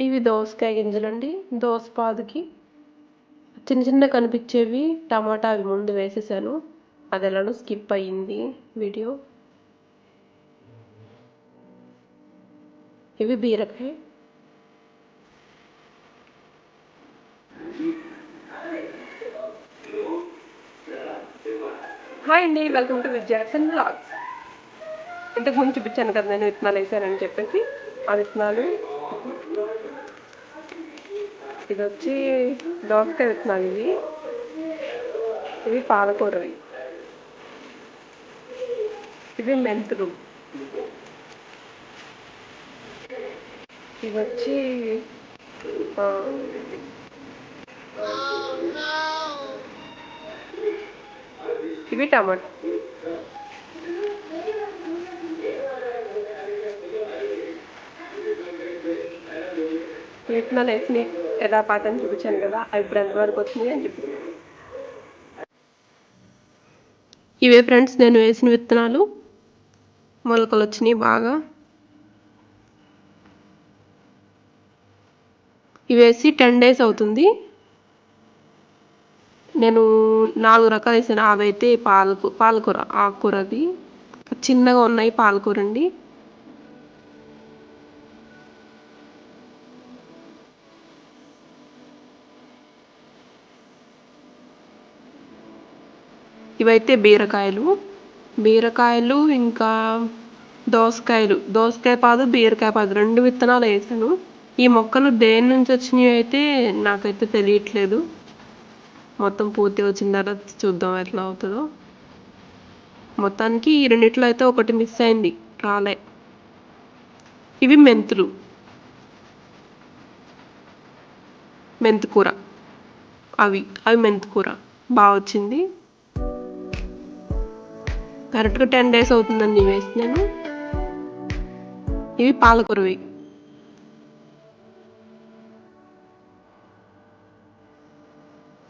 ఇవి దోసకాయ గింజలండి. దోసపాదుకి చిన్న చిన్న కనిపించేవి. టమాటా అవి ముందు వేసేసాను. అది ఎలానో స్కిప్ అయ్యింది వీడియో. ఇవి బీరకాయ. హాయ్ అండి. వెల్కమ్ టు విద్యాసన్ బ్లాగ్స్ ఇంతకుముందు చూపించాను కదా నేను విత్తనాలు వేసానని చెప్పేసి. ఆ విత్తనాలు ఇది వచ్చి దోసకాయ విత్తనాలు ఇవి. ఇవి పాలకూరవి. ఇవి మెంతులు. ఇవి వచ్చి ఇవి టమాటా. విత్తనాలు వేసినాయి ఎలా పాతని చూపించాను కదా అవి ఇప్పుడు ఎంతవరకు వచ్చింది అని చెప్పి. ఇవే ఫ్రెండ్స్ నేను వేసిన విత్తనాలు. మొలకలు వచ్చినాయి బాగా. ఇవి వేసి టెన్ డేస్ అవుతుంది. నేను నాలుగు రకాలు వేసాను. అవి అయితే పాలకు పాలకూర ఆకుకూర అది చిన్నగా ఉన్నాయి పాలకూర అండి. ఇవైతే బీరకాయలు. బీరకాయలు ఇంకా దోసకాయలు. దోసకాయ పాదు బీరకాయ పాదు రెండు విత్తనాలు వేసాను. ఈ మొక్కలు దేని నుంచి వచ్చినాయి అయితే నాకైతే తెలియట్లేదు. మొత్తం పూర్తి వచ్చిన తర్వాత చూద్దాం ఎట్లా అవుతుందో. మొత్తానికి ఈ రెండిట్లో అయితే ఒకటి మిస్ అయింది. రాలే. ఇవి మెంతులు. మెంతికూర. అవి అవి మెంతికూర. బాగా వచ్చింది. కరెక్ట్గా టెన్ డేస్ అవుతుందండి వేసి నేను ఇవి పాలకూరవి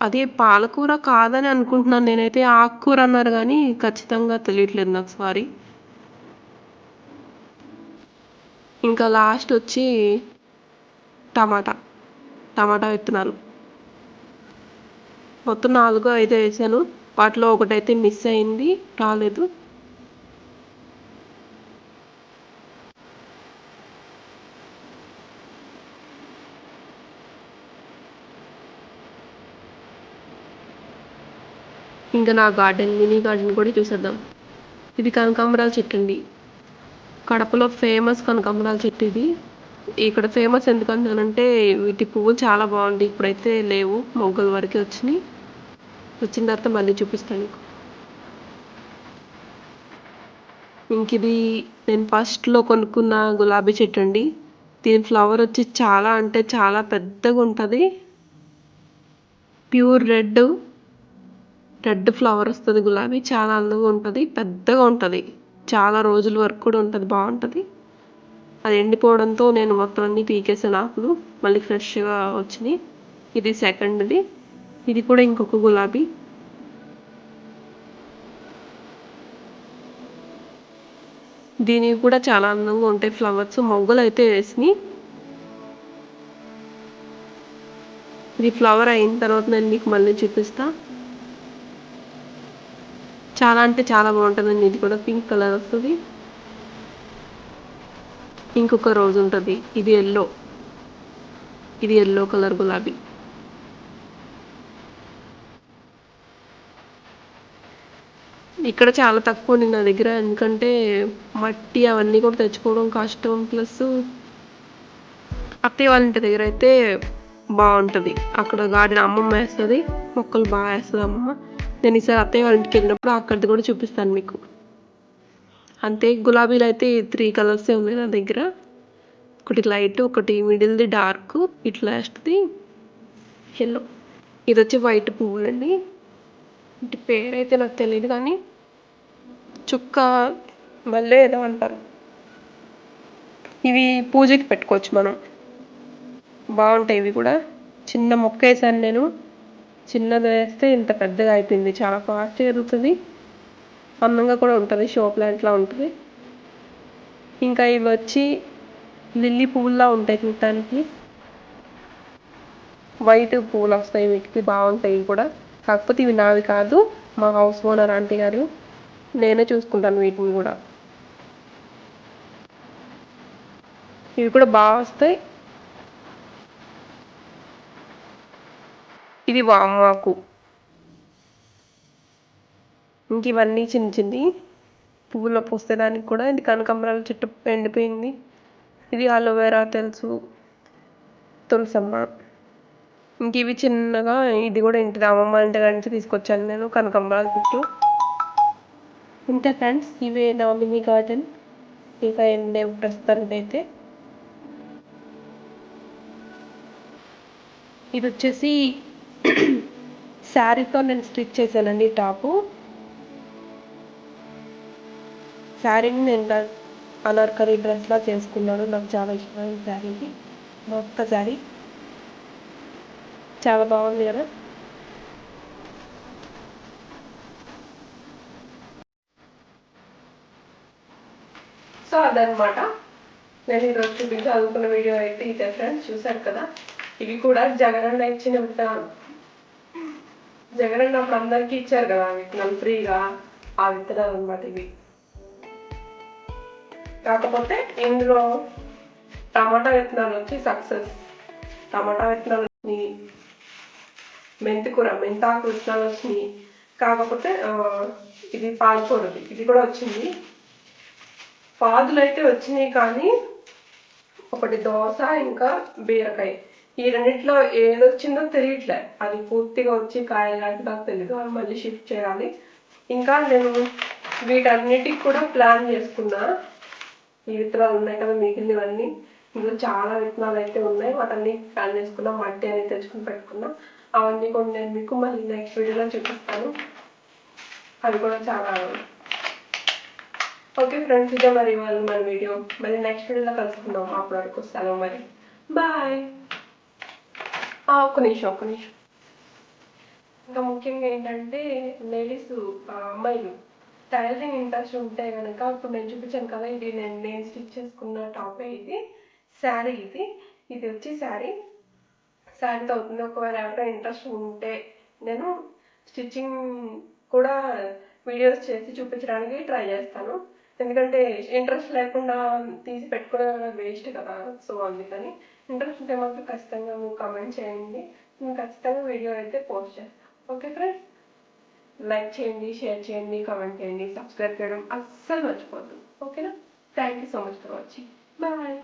అది పాలకూర కాదని అనుకుంటున్నాను నేనైతే. ఆకుకూర అన్నారు కానీ ఖచ్చితంగా తెలియట్లేదు నాకు సారీ. ఇంకా లాస్ట్ వచ్చి టమాటా. టమాటా విత్తనాలు. మొత్తం నాలుగు ఐదు వేసాను. వాటిలో ఒకటైతే మిస్ అయింది రాలేదు. ఇంకా నా గార్డెన్ మినీ గార్డెన్ కూడా చూసేద్దాం. ఇది కనకాంబరాల చెట్టు అండి. కడపలో ఫేమస్ కనకాంబరాల చెట్టు ఇది. ఇక్కడ ఫేమస్ ఎందుకంటే వీటి పువ్వులు చాలా బాగుంది ఇప్పుడైతే లేవు మొగ్గల వరకే వచ్చినాయి. వచ్చిన తర్వాత మళ్ళీ చూపిస్తాను నీకు. ఇంక ఇది నేను ఫస్ట్లో కొనుక్కున్న గులాబీ చెట్టు అండి. దీని ఫ్లవర్ వచ్చి చాలా అంటే చాలా పెద్దగా ఉంటుంది. ప్యూర్ రెడ్ రెడ్ ఫ్లవర్ వస్తుంది గులాబీ. చాలా అందంగా ఉంటుంది. పెద్దగా ఉంటుంది. చాలా రోజుల వరకు కూడా ఉంటుంది. బాగుంటుంది. అది ఎండిపోవడంతో నేను మొత్తం అన్ని పీకేసాను ఆకులు. మళ్ళీ ఫ్రెష్గా వచ్చినాయి. ఇది సెకండ్ది ఇది కూడా ఇంకొక గులాబీ. దీనికి కూడా చాలా అందంగా ఉంటాయి ఫ్లవర్స్. మొగ్గలు అయితే వేసినాయి. ఇది ఫ్లవర్ అయిన తర్వాత నేను మీకు మళ్ళీ చూపిస్తా. చాలా అంటే చాలా బాగుంటుందండి. ఇది కూడా పింక్ కలర్ వస్తుంది. ఇంకొక రోజు ఉంటుంది. ఇది ఎల్లో. ఇది ఎల్లో కలర్ గులాబీ. ఇక్కడ చాలా తక్కువ ఉంది నా దగ్గర. ఎందుకంటే మట్టి అవన్నీ కూడా తెచ్చుకోవడం కష్టం. ప్లస్ అత్తయ్య వాళ్ళ ఇంటి దగ్గర అయితే బాగుంటుంది. అక్కడ గార్డెన్ అమ్మమ్మ వేస్తుంది మొక్కలు బాగా వేస్తుంది అమ్మ నేను ఈసారి అత్తయ్య వాళ్ళ ఇంటికి వెళ్ళినప్పుడు అక్కడిది కూడా చూపిస్తాను మీకు. అంతే గులాబీలు అయితే త్రీ కలర్సే ఉన్నాయి నా దగ్గర. ఒకటి లైట్ ఒకటి మిడిల్ది డార్క్ ఇట్లా వేస్తుంది ఎల్లో ఇది వచ్చి వైట్ పువ్వులండి. ఇంటి పేరైతే నాకు తెలియదు కానీ చుక్క మళ్ళీ ఏదో అంటారు. ఇవి పూజకి పెట్టుకోవచ్చు మనం. బాగుంటాయి ఇవి కూడా. చిన్న మొక్క వేసాను నేను. చిన్నది వేస్తే ఇంత పెద్దగా అయిపోయింది. చాలా ఫాస్ట్ ఎదుగుతుంది. అందంగా కూడా ఉంటుంది. షో ప్లాంట్లా ఉంటుంది. ఇంకా ఇవి వచ్చి లిల్లీ పువ్వులా ఉంటాయి చూడటానికి. వైట్ పూలు వస్తాయి. వీటికి బాగుంటాయి ఇవి కూడా. కాకపోతే ఇవి నావి కాదు. మా హౌస్ ఓనర్ ఆంటీ గారు నేనే చూసుకుంటాను వీటిని కూడా. ఇవి కూడా బాగా వస్తాయి. ఇది వామాకు ఇంక ఇవన్నీ చిన్న చిన్నవి. పువ్వులో పూసేదానికి కూడా ఇది కనకాంబరాల చెట్టు ఎండిపోయింది. ఇది అలోవెరా తెలుసు. తులసమ్మ. ఇంక ఇవి చిన్నగా ఇది కూడా ఇంటి అమ్మమ్మ ఇంటి నుంచి తీసుకొచ్చాను నేను కనకాంబరాల చెట్టు. ఇంతే ఫ్రెండ్స్ ఇవే నా మినీ గార్డెన్. ఇక ఏం లేవు ప్రస్తుతానికి అయితే. ఇది వచ్చేసి శారీతో నేను స్టిచ్ చేశానండి టాపు. శారీని నేను అనార్కలి డ్రెస్లా చేసుకున్నాను. నాకు చాలా ఇష్టమైన శారీని మొత్త శారీ. చాలా బాగుంది కదా. సో అదనమాట నేను ఈరోజు చూపించి చదువుకున్న వీడియో అయితే ఇదే ఫ్రెండ్స్ చూసారు కదా? ఇవి కూడా జగనన్న ఇచ్చిన జగనన్న అప్పుడు అందరికీ ఇచ్చారు కదా విత్తనాలు ఫ్రీగా ఆ విత్తనాలు అనమాట ఇవి. కాకపోతే ఇందులో టమాటా విత్తనాలు వచ్చి సక్సెస్. టమాటా విత్తనాలు వచ్చినాయి మెంతికూర మెంతాకు విత్తనాలు వచ్చినాయి. కాకపోతే ఇది పాలకూరది. ఇది కూడా వచ్చింది. పాదులు అయితే వచ్చినాయి కానీ ఒకటి దోశ ఇంకా బీరకాయ. ఈ రెండిట్లో ఏది వచ్చిందో తెలియట్లే. అది పూర్తిగా వచ్చి కాయలాంటి నాకు తెలియదు అవి మళ్ళీ షిఫ్ట్ చేయాలి. ఇంకా నేను వీటన్నిటికి కూడా ప్లాన్ చేసుకున్నా. ఈ విత్తనాలు ఉన్నాయి కదా మిగిలినవన్నీ. ఇందులో చాలా విత్తనాలు అయితే ఉన్నాయి. వాటన్ని ప్లాన్ చేసుకున్నా మట్టి అనేది తెచ్చుకుని పెట్టుకున్నా. అవన్నీ కూడా నేను మీకు మళ్ళీ నెక్స్ట్ వీడియోలో చూపిస్తాను. అవి కూడా చాలా ఓకే ఫ్రెండ్స్ ఇదే మరి ఇవాళ మన వీడియో. మరి నెక్స్ట్ వీడియోలో కలుసుకుందాం. అప్పటి వరకు సెలవు మరి. బాయ్ ఒక్క నిమిషం ఒక్క నిమిషం. ఇంకా ముఖ్యంగా ఏంటంటే లేడీస్ అమ్మాయిలు టైలరింగ్ ఇంట్రెస్ట్ ఉంటే కనుక ఇప్పుడు నేను చూపించాను కదా ఇది నేను నేను స్టిచ్ చేసుకున్న టాపే ఇది. శారీ ఇది. ఇది వచ్చి శారీ శారీతో అవుతుంది. ఒకవేళ ఎవరైనా ఇంట్రెస్ట్ ఉంటే నేను స్టిచ్చింగ్ కూడా వీడియోస్ చేసి చూపించడానికి ట్రై చేస్తాను. ఎందుకంటే ఇంట్రెస్ట్ లేకుండా తీసి పెట్టుకోవడం వేస్ట్ కదా. సో అందుకని ఇంట్రెస్ట్ ఉంటే మాత్రం ఖచ్చితంగా మీరు కామెంట్ చేయండి. నేను ఖచ్చితంగా వీడియో అయితే పోస్ట్ చేస్తాను. ఓకే ఫ్రెండ్స్ లైక్ చేయండి షేర్ చేయండి కామెంట్ చేయండి సబ్స్క్రైబ్ చేయడం అస్సలు మర్చిపోద్దు ఓకేనా thank you so much for watching bye